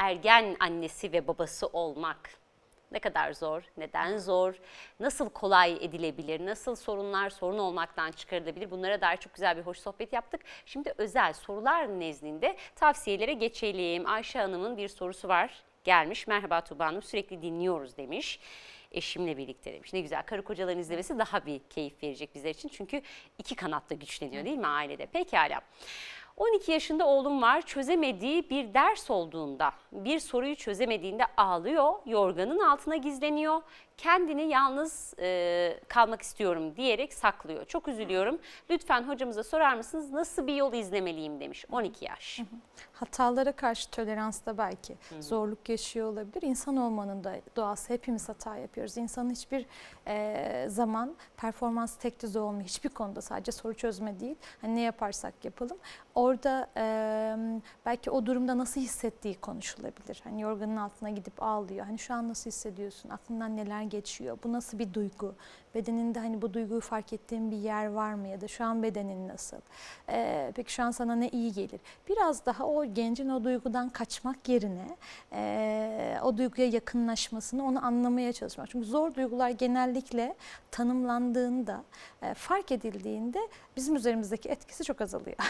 ergen annesi ve babası olmak ne kadar zor, neden zor, nasıl kolay edilebilir, nasıl sorunlar sorun olmaktan çıkarılabilir bunlara dair çok güzel bir hoş sohbet yaptık. Şimdi özel sorular nezdinde tavsiyelere geçelim. Ayşe Hanım'ın bir sorusu var gelmiş. Merhaba Tuba Hanım sürekli dinliyoruz demiş. Eşimle birlikte demiş. Ne güzel karı kocaların izlemesi daha bir keyif verecek bizler için. Çünkü iki kanatta güçleniyor değil mi ailede? Pekala. 12 yaşında oğlum var. Çözemediği bir ders olduğunda, bir soruyu çözemediğinde ağlıyor, yorganın altına gizleniyor. Kendini yalnız e, kalmak istiyorum diyerek saklıyor. Çok üzülüyorum. Lütfen hocamıza sorar mısınız nasıl bir yol izlemeliyim demiş. 12 yaş. Hatalara karşı tolerans da belki zorluk yaşıyor olabilir. İnsan olmanın da doğası hepimiz hata yapıyoruz. İnsanın hiçbir e, zaman performans tek düze olmuyor. Hiçbir konuda sadece soru çözme değil. Hani ne yaparsak yapalım. Orada e, belki o durumda nasıl hissettiği konuşulabilir. Hani yorganın altına gidip ağlıyor. Hani şu an nasıl hissediyorsun? Aklından neler geçiyor? Bu nasıl bir duygu? Bedeninde hani bu duyguyu fark ettiğin bir yer var mı? Ya da şu an bedenin nasıl? E, peki şu an sana ne iyi gelir? Biraz daha o gencin o duygudan kaçmak yerine e, o duyguya yakınlaşmasını, onu anlamaya çalışmak. Çünkü zor duygular genellikle tanımlandığında, e, fark edildiğinde bizim üzerimizdeki etkisi çok azalıyor.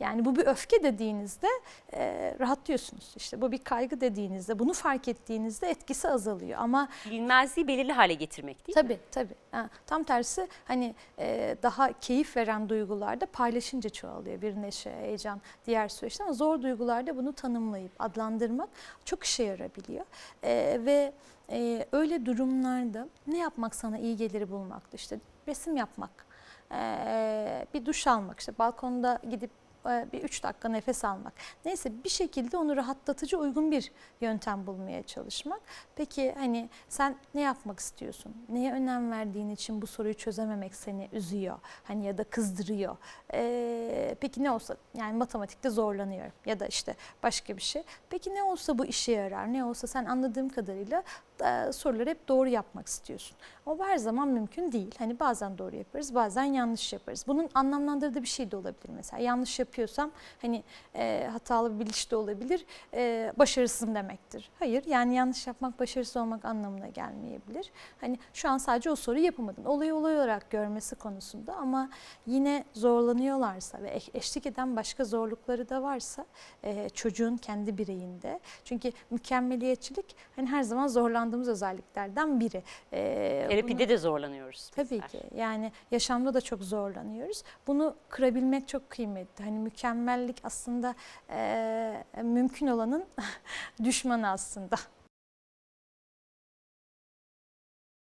Yani bu bir öfke dediğinizde e, rahatlıyorsunuz. İşte bu bir kaygı dediğinizde, bunu fark ettiğinizde etkisi azalıyor. Ama Bilmezliği belirli hale getirmek değil mi? Tabii tabii. Tam tersi hani e, daha keyif veren duygularda paylaşınca çoğalıyor. Bir neşe, heyecan, diğer süreçler ama zor duygularda bunu tanımlayıp adlandırmak çok işe yarabiliyor. E, ve e, öyle durumlarda ne yapmak sana iyi gelir bulmaktı. İşte resim yapmak, e, bir duş almak, işte balkonda gidip bir üç dakika nefes almak. Neyse bir şekilde onu rahatlatıcı uygun bir yöntem bulmaya çalışmak. Peki hani sen ne yapmak istiyorsun? Neye önem verdiğin için bu soruyu çözememek seni üzüyor. Hani ya da kızdırıyor. Ee, peki ne olsa yani matematikte zorlanıyorum ya da işte başka bir şey. Peki ne olsa bu işe yarar? Ne olsa sen anladığım kadarıyla soruları hep doğru yapmak istiyorsun. Ama her zaman mümkün değil. Hani bazen doğru yaparız, bazen yanlış yaparız. Bunun anlamlandırdığı bir şey de olabilir mesela. Yanlış yapıyorsam hani e, hatalı bir bilinç de olabilir. E, başarısızım demektir. Hayır yani yanlış yapmak başarısız olmak anlamına gelmeyebilir. Hani şu an sadece o soruyu yapamadın. Olayı olay olarak görmesi konusunda ama yine zorlanıyorlarsa ve eş- eşlik eden başka zorlukları da varsa e, çocuğun kendi bireyinde. Çünkü mükemmeliyetçilik hani her zaman zorlandığımız özelliklerden biri. E, Terapide de zorlanıyoruz. Tabii bizler. ki. Yani yaşamda da çok zorlanıyoruz. Bunu kırabilmek çok kıymetli. Hani mükemmellik aslında eee, mümkün olanın düşmanı aslında.